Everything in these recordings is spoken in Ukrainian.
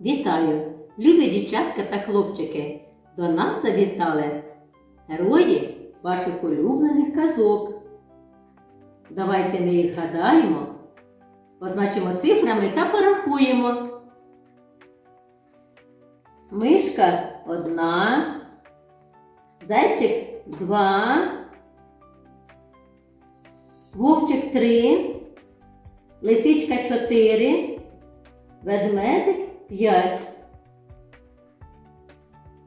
Вітаю, любі дівчатка та хлопчики! До нас завітали герої ваших улюблених казок. Давайте ми їх згадаємо, позначимо цифрами та порахуємо. Мишка одна, зайчик два, вовчик три, лисичка чотири, ведмедик п'ять.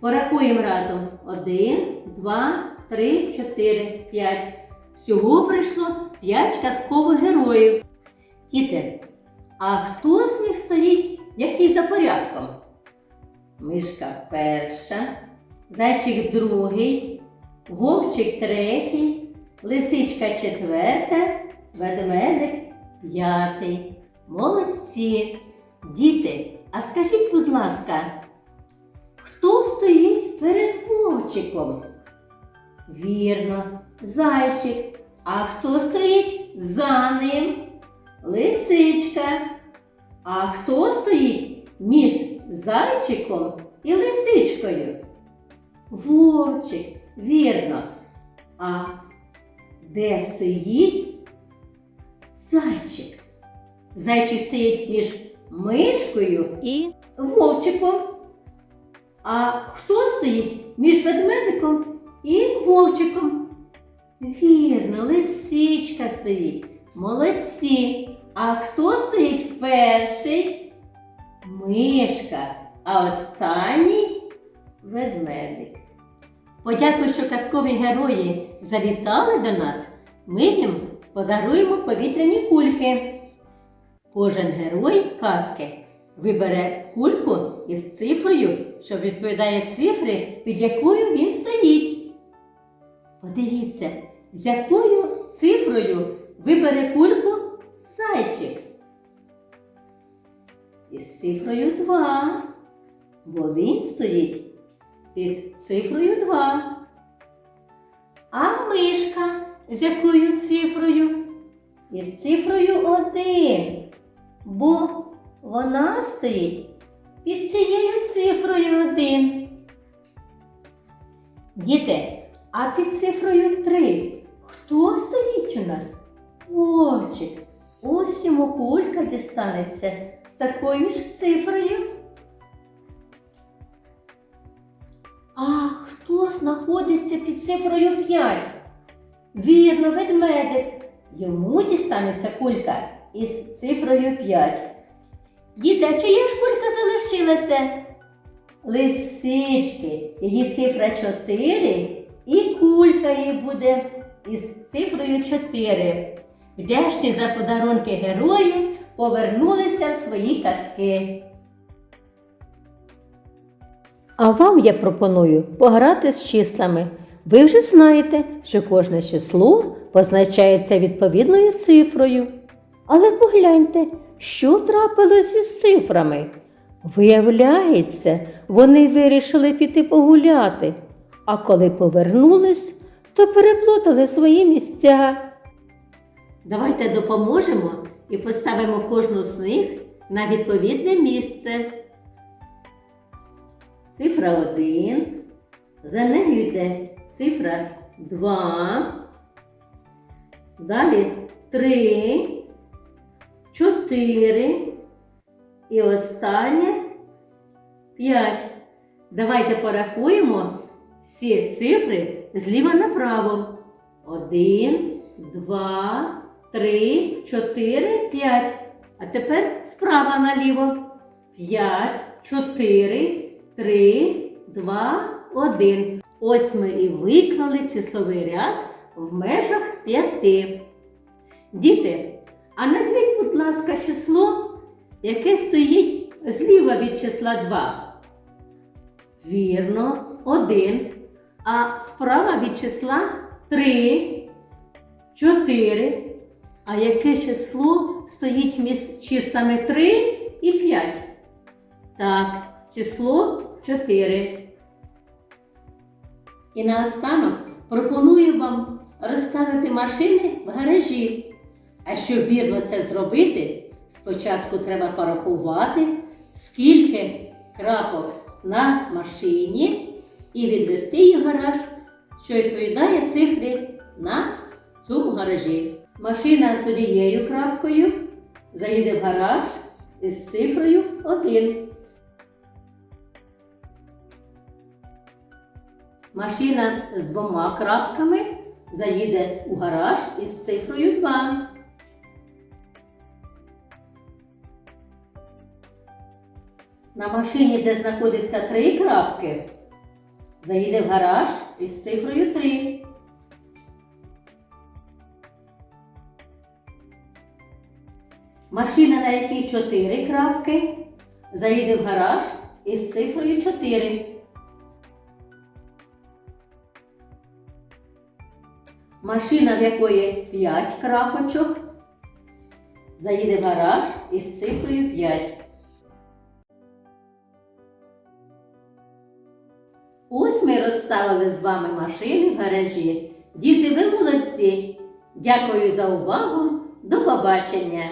Порахуємо разом. Один, два, три, чотири, п'ять. Всього прийшло п'ять казкових героїв. Діти, а хто з них стоїть який за порядком? Мишка перша, зайчик другий, вовчик третій, лисичка четверта, ведмедик п'ятий. Молодці! Діти, а скажіть, будь ласка, хто стоїть перед вовчиком? Вірно, зайчик. А хто стоїть за ним? Лисичка. А хто стоїть між зайчиком і лисичкою? Вовчик, вірно. А де стоїть зайчик? Зайчик стоїть між мишкою і вовчиком. А хто стоїть між ведмедиком і вовчиком? Вірно, лисичка стоїть. Молодці. А хто стоїть перший? Мишка. А останній ведмедик. Подякую, що казкові герої завітали до нас. Ми їм подаруємо повітряні кульки. Кожен герой казки вибере кульку із цифрою, що відповідає цифри, під якою він стоїть. Подивіться, з якою цифрою вибере кульку зайчик. Із цифрою 2, бо він стоїть під цифрою 2. А мишка з якою цифрою? Із цифрою 1, бо вона стоїть під цією цифрою 1. Діти, а під цифрою 3 хто стоїть у нас? Вовчик. Ось йому кулька дістанеться з такою ж цифрою. А хто знаходиться під цифрою 5? Вірно, ведмедик. Йому дістанеться кулька із цифрою 5. Діти, а чия ж кулька залишилася? Лисички. Її цифра 4 і кулька її буде із цифрою 4. Вдячні за подарунки герої повернулися в свої казки. А вам я пропоную пограти з числами. Ви вже знаєте, що кожне число позначається відповідною цифрою. Але погляньте, що трапилось із цифрами. Виявляється, вони вирішили піти погуляти, а коли повернулись, то переплутали свої місця. Давайте допоможемо і поставимо кожну з них на відповідне місце. Цифра 1. За нею йде цифра 2. Далі 3, 4 і останнє 5. Давайте порахуємо всі цифри зліва направо. 1, 2, 3, 4, 5. А тепер справа наліво. 5, 4, 3, 2, 1. Ось ми і виклали числовий ряд в межах 5. Діти, а назвіть, ласка, число, яке стоїть зліва від числа 2. Вірно, 1. А справа від числа 3, 4. А яке число стоїть між числами 3 і 5? Так, число 4. І наостанок пропоную вам розставити машини в гаражі. А щоб вірно це зробити, спочатку треба порахувати скільки крапок на машині і відвести її в гараж, що відповідає цифрі на цьому гаражі. Машина з однією крапкою заїде в гараж із цифрою 1. Машина з двома крапками заїде у гараж із цифрою 2. На машині, де знаходиться три крапки, заїде в гараж із цифрою 3. Машина, на якій 4 крапки, заїде в гараж із цифрою 4. Машина, в якої 5 крапочок, заїде в гараж із цифрою 5. Розставили з вами машини в гаражі. Діти, ви молодці. Дякую за увагу. До побачення.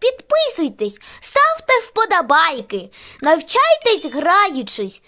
Підписуйтесь, ставте вподобайки, навчайтесь граючись